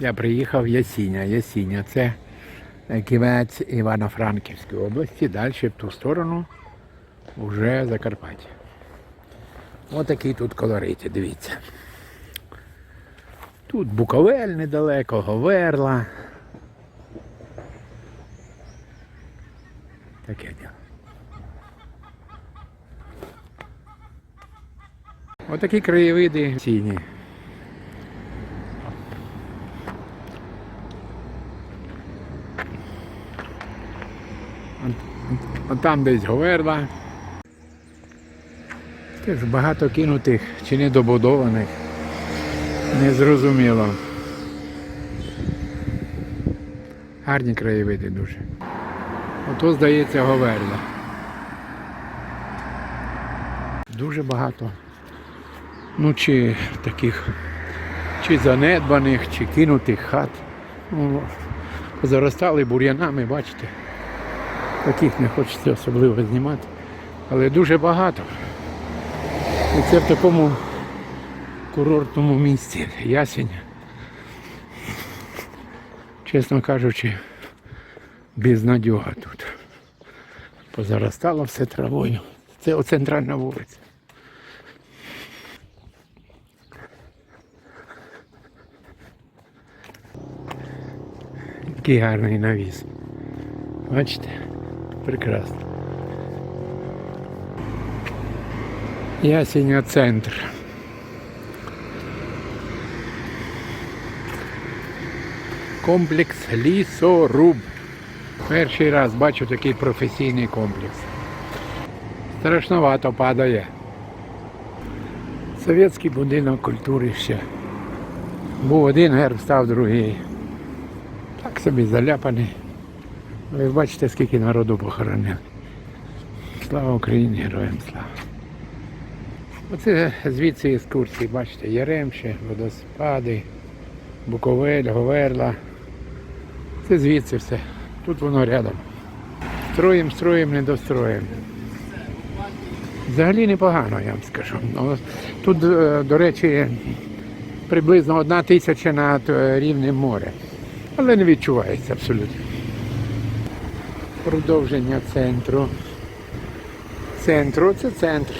Я приїхав в Ясіня. Ясіня це ківець Івано-Франківської області, далі в ту сторону вже Закарпаття. Отакий тут колориті, дивіться. Тут Буковель недалеко, Говерла. Таке діло. Отакі краєвиди сіні. Там десь Говерла. Теж багато кинутих чи недобудованих. Незрозуміло. Гарні краєвиди дуже. Ото, здається, Говерла. Дуже багато. Ну, чи таких, чи занедбаних, чи кинутих хат. Заростали бур'янами, бачите. Таких не хочеться особливо знімати. Але дуже багато. І це в такому курортному місці. Ясень. Чесно кажучи, безнадьога тут. Позаростало все травою. Це центральна вулиця. Який гарний навіс. Бачите? Прекрасно. Ясеня центр. Комплекс лісоруб. Перший раз бачу такий професійний комплекс. Страшновато падає. Совєтський будинок культури ще. Був один герб, став другий. Так собі заляпаний. Ви бачите, скільки народу похоронили. Слава Україні, героям слава. Оце звідси екскурсії, бачите, Яремще, водоспади, Буковель, Говерла. Це звідси все. Тут воно рядом. Строїм, строїм, не достроїм. Взагалі непогано, я вам скажу. Ну, Тут, е, до речі, приблизно одна тисяча над е, рівнем моря. Але не відчувається абсолютно. Продовження центру. Центру це центр.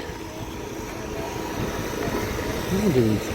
Ну, дивіться.